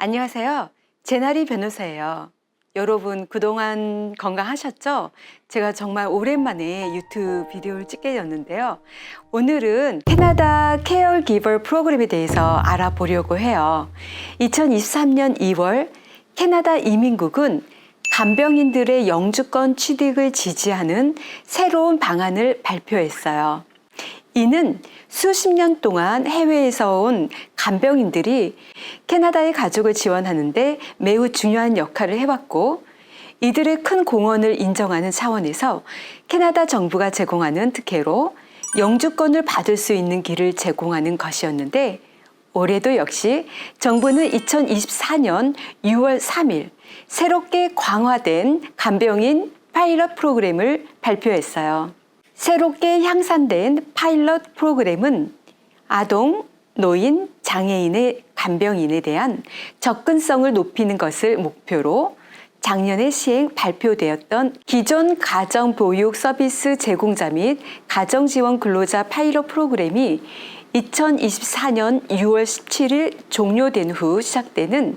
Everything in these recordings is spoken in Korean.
안녕하세요. 제나리 변호사예요. 여러분 그동안 건강하셨죠? 제가 정말 오랜만에 유튜브 비디오를 찍게 되었는데요. 오늘은 캐나다 케어 기버 프로그램에 대해서 알아보려고 해요. 2023년 2월 캐나다 이민국은 간병인들의 영주권 취득을 지지하는 새로운 방안을 발표했어요. 이는 수십 년 동안 해외에서 온 간병인들이 캐나다의 가족을 지원하는데 매우 중요한 역할을 해왔고 이들의 큰 공헌을 인정하는 차원에서 캐나다 정부가 제공하는 특혜로 영주권을 받을 수 있는 길을 제공하는 것이었는데 올해도 역시 정부는 2024년 6월 3일 새롭게 광화된 간병인 파일럿 프로그램을 발표했어요. 새롭게 향상된 파일럿 프로그램은 아동, 노인, 장애인의 간병인에 대한 접근성을 높이는 것을 목표로 작년에 시행 발표되었던 기존 가정 보육 서비스 제공자 및 가정 지원 근로자 파일럿 프로그램이 2024년 6월 17일 종료된 후 시작되는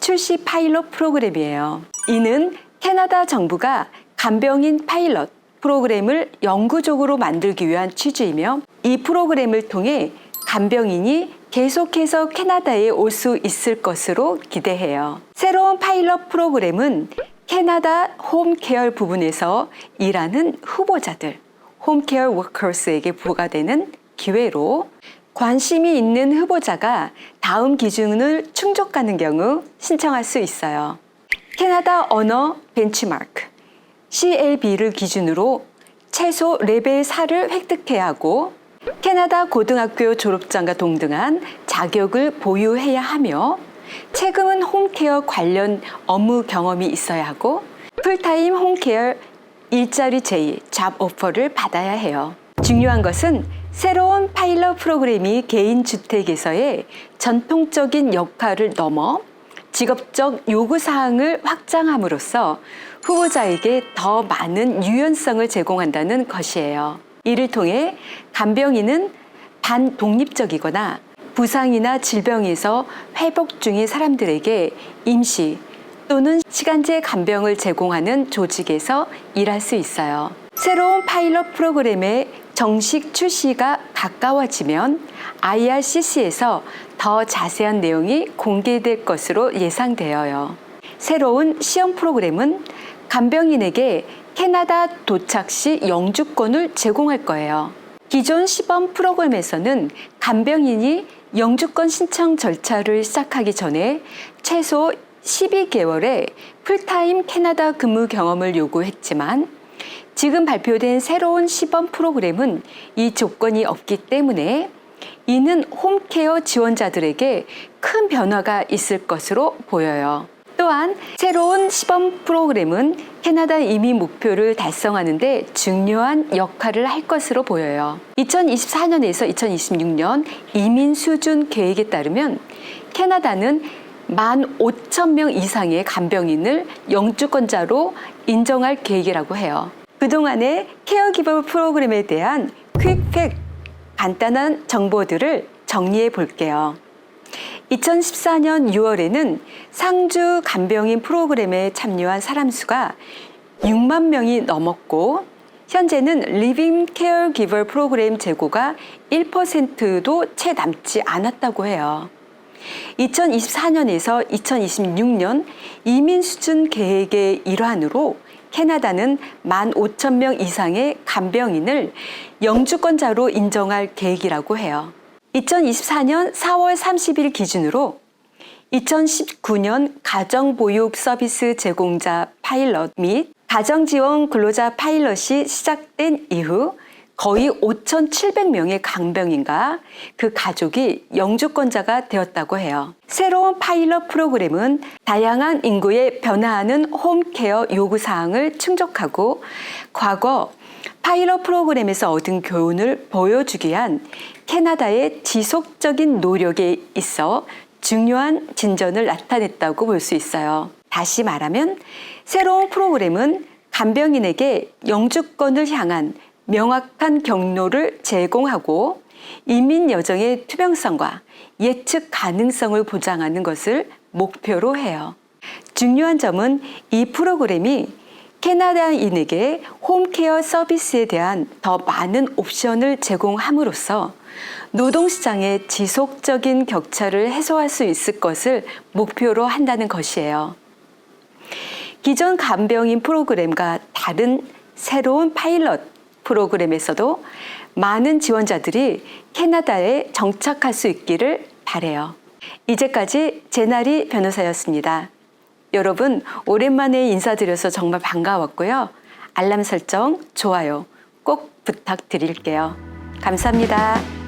출시 파일럿 프로그램이에요. 이는 캐나다 정부가 간병인 파일럿 프로그램을 영구적으로 만들기 위한 취지이며 이 프로그램을 통해 간병인이 계속해서 캐나다에 올 수 있을 것으로 기대해요. 새로운 파일럿 프로그램은 캐나다 홈케어 부분에서 일하는 후보자들, 홈케어 워커스에게 부과되는 기회로 관심이 있는 후보자가 다음 기준을 충족하는 경우 신청할 수 있어요. 캐나다 언어 벤치마크 CLB를 기준으로 최소 레벨 4를 획득해야 하고 캐나다 고등학교 졸업장과 동등한 자격을 보유해야 하며 최근은 홈케어 관련 업무 경험이 있어야 하고 풀타임 홈케어 일자리 제의 잡 오퍼를 받아야 해요. 중요한 것은 새로운 파일럿 프로그램이 개인 주택에서의 전통적인 역할을 넘어 직업적 요구 사항을 확장함으로써 후보자에게 더 많은 유연성을 제공한다는 것이에요. 이를 통해 간병인은 반독립적이거나 부상이나 질병에서 회복 중인 사람들에게 임시 또는 시간제 간병을 제공하는 조직에서 일할 수 있어요. 새로운 파일럿 프로그램의 정식 출시가 가까워지면 IRCC에서 더 자세한 내용이 공개될 것으로 예상되어요. 새로운 시험 프로그램은 간병인에게 캐나다 도착 시 영주권을 제공할 거예요. 기존 시범 프로그램에서는 간병인이 영주권 신청 절차를 시작하기 전에 최소 12개월의 풀타임 캐나다 근무 경험을 요구했지만 지금 발표된 새로운 시범 프로그램은 이 조건이 없기 때문에 이는 홈케어 지원자들에게 큰 변화가 있을 것으로 보여요. 또한 새로운 시범 프로그램은 캐나다 이민 목표를 달성하는 데 중요한 역할을 할 것으로 보여요. 2024년에서 2026년 이민 수준 계획에 따르면 캐나다는 1만 5천 명 이상의 간병인을 영주권자로 인정할 계획이라고 해요. 그동안의 케어기버 프로그램에 대한 퀵팩 간단한 정보들을 정리해 볼게요. 2014년 6월에는 상주 간병인 프로그램에 참여한 사람 수가 6만 명이 넘었고 현재는 리빙 케어 기버 프로그램 재고가 1%도 채 남지 않았다고 해요. 2024년에서 2026년 이민 수준 계획의 일환으로 캐나다는 1만 5천 명 이상의 간병인을 영주권자로 인정할 계획이라고 해요. 2024년 4월 30일 기준으로 2019년 가정보육 서비스 제공자 파일럿 및 가정지원 근로자 파일럿이 시작된 이후 거의 5,700명의 간병인과 그 가족이 영주권자가 되었다고 해요. 새로운 파일럿 프로그램은 다양한 인구의 변화하는 홈케어 요구사항을 충족하고 과거 파일럿 프로그램에서 얻은 교훈을 보여주기 위한 캐나다의 지속적인 노력에 있어 중요한 진전을 나타냈다고 볼 수 있어요. 다시 말하면 새로운 프로그램은 간병인에게 영주권을 향한 명확한 경로를 제공하고 이민 여정의 투명성과 예측 가능성을 보장하는 것을 목표로 해요. 중요한 점은 이 프로그램이 캐나다인에게 홈케어 서비스에 대한 더 많은 옵션을 제공함으로써 노동시장의 지속적인 격차를 해소할 수 있을 것을 목표로 한다는 것이에요. 기존 간병인 프로그램과 다른 새로운 파일럿 프로그램에서도 많은 지원자들이 캐나다에 정착할 수 있기를 바래요. 이제까지 제나리 변호사였습니다. 여러분 오랜만에 인사드려서 정말 반가웠고요. 알람 설정, 좋아요 꼭 부탁드릴게요. 감사합니다.